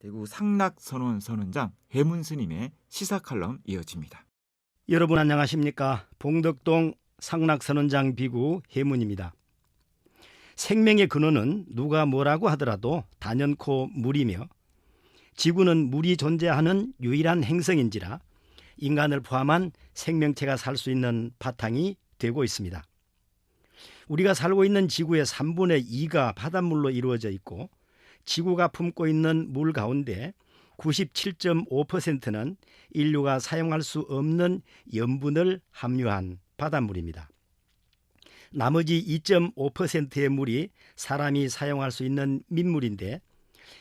대구 상락선원 선원장 해문 스님의 시사 칼럼 이어집니다. 여러분 안녕하십니까? 봉덕동 상락선원장 비구 해문입니다. 생명의 근원은 누가 뭐라고 하더라도 단연코 물이며 지구는 물이 존재하는 유일한 행성인지라 인간을 포함한 생명체가 살 수 있는 바탕이 되고 있습니다. 우리가 살고 있는 지구의 3분의 2가 바닷물로 이루어져 있고 지구가 품고 있는 물 가운데 97.5%는 인류가 사용할 수 없는 염분을 함유한 바닷물입니다. 나머지 2.5%의 물이 사람이 사용할 수 있는 민물인데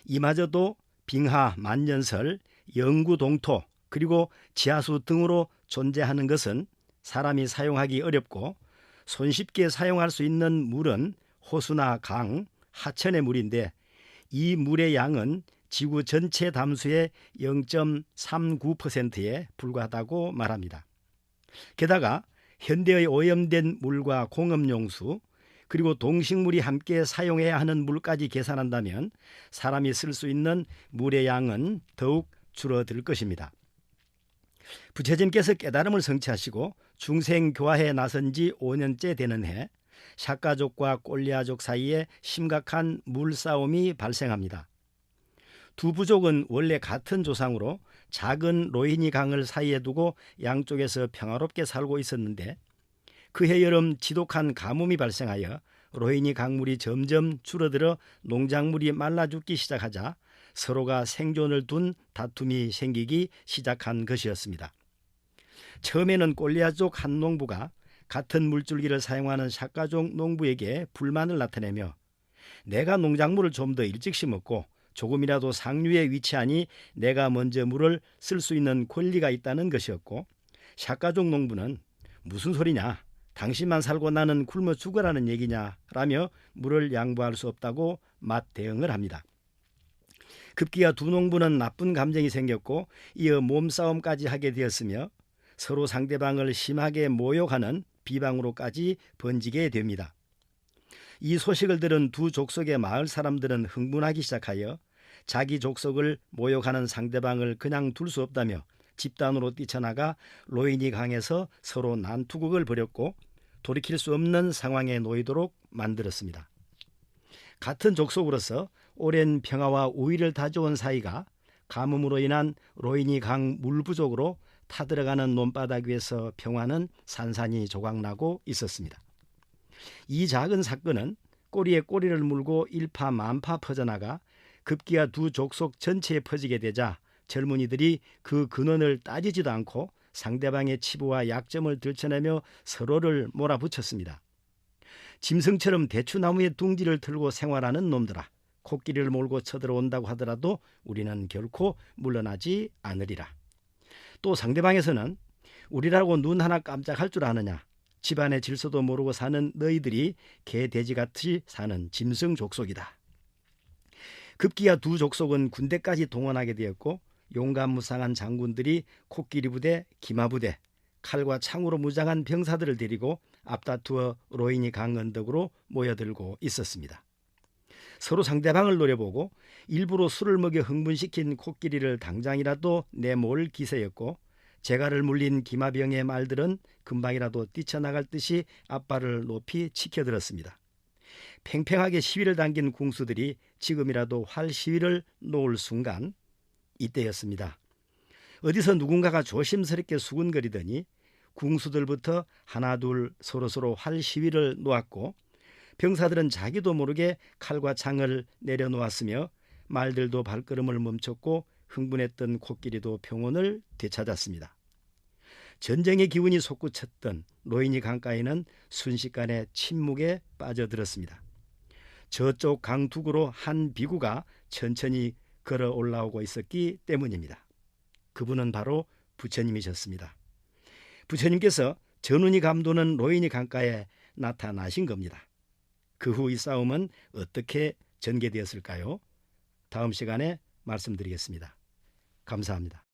이마저도 빙하, 만년설, 영구 동토 그리고 지하수 등으로 존재하는 것은 사람이 사용하기 어렵고 손쉽게 사용할 수 있는 물은 호수나 강, 하천의 물인데 이 물의 양은 지구 전체 담수의 0.39%에 불과하다고 말합니다. 게다가 현대의 오염된 물과 공업용수 그리고 동식물이 함께 사용해야 하는 물까지 계산한다면 사람이 쓸 수 있는 물의 양은 더욱 줄어들 것입니다. 부처님께서 깨달음을 성취하시고 중생교화에 나선 지 5년째 되는 해 샤가족과 꼴리아족 사이에 심각한 물싸움이 발생합니다. 두 부족은 원래 같은 조상으로 작은 로히니 강을 사이에 두고 양쪽에서 평화롭게 살고 있었는데 그해 여름 지독한 가뭄이 발생하여 로히니 강물이 점점 줄어들어 농작물이 말라 죽기 시작하자 서로가 생존을 둔 다툼이 생기기 시작한 것이었습니다. 처음에는 꼴리아족 한 농부가 같은 물줄기를 사용하는 샤가족 농부에게 불만을 나타내며 내가 농작물을 좀 더 일찍 심었고 조금이라도 상류에 위치하니 내가 먼저 물을 쓸 수 있는 권리가 있다는 것이었고 샤가족 농부는 무슨 소리냐 당신만 살고 나는 굶어 죽으라는 얘기냐 라며 물을 양보할 수 없다고 맞대응을 합니다. 급기야 두 농부는 나쁜 감정이 생겼고 이어 몸싸움까지 하게 되었으며 서로 상대방을 심하게 모욕하는 비방으로까지 번지게 됩니다. 이 소식을 들은 두 족속의 마을 사람들은 흥분하기 시작하여 자기 족속을 모욕하는 상대방을 그냥 둘 수 없다며 집단으로 뛰쳐나가 로인이 강에서 서로 난투극을 벌였고 돌이킬 수 없는 상황에 놓이도록 만들었습니다. 같은 족속으로서 오랜 평화와 우위를 다져온 사이가 가뭄으로 인한 로인이 강물 부족으로 타들어가는 논바닥 위에서 평화는 산산이 조각나고 있었습니다. 이 작은 사건은 꼬리에 꼬리를 물고 일파만파 퍼져나가 급기야 두 족속 전체에 퍼지게 되자 젊은이들이 그 근원을 따지지도 않고 상대방의 치부와 약점을 들춰내며 서로를 몰아붙였습니다. 짐승처럼 대추나무의 둥지를 틀고 생활하는 놈들아 코끼리를 몰고 쳐들어온다고 하더라도 우리는 결코 물러나지 않으리라. 또 상대방에서는 우리라고 눈 하나 깜짝할 줄 아느냐 집안의 질서도 모르고 사는 너희들이 개 돼지 같이 사는 짐승 족속이다. 급기야 두 족속은 군대까지 동원하게 되었고 용감무쌍한 장군들이 코끼리 부대, 기마 부대, 칼과 창으로 무장한 병사들을 데리고 앞다투어 로인이 강 언덕으로 모여들고 있었습니다. 서로 상대방을 노려보고 일부러 술을 먹여 흥분시킨 코끼리를 당장이라도 내몰 기세였고 재갈을 물린 기마병의 말들은 금방이라도 뛰쳐나갈 듯이 앞발을 높이 치켜들었습니다. 팽팽하게 시위를 당긴 궁수들이 지금이라도 활 시위를 놓을 순간 이때였습니다. 어디서 누군가가 조심스럽게 수군거리더니 궁수들부터 하나둘 서로서로 활 시위를 놓았고 병사들은 자기도 모르게 칼과 창을 내려놓았으며 말들도 발걸음을 멈췄고 흥분했던 코끼리도 평온을 되찾았습니다. 전쟁의 기운이 솟구쳤던 로인이 강가에는 순식간에 침묵에 빠져들었습니다. 저쪽 강둑으로 한 비구가 천천히 걸어 올라오고 있었기 때문입니다. 그분은 바로 부처님이셨습니다. 부처님께서 전운이 감도는 로인이 강가에 나타나신 겁니다. 그 후 이 싸움은 어떻게 전개되었을까요? 다음 시간에 말씀드리겠습니다. 감사합니다.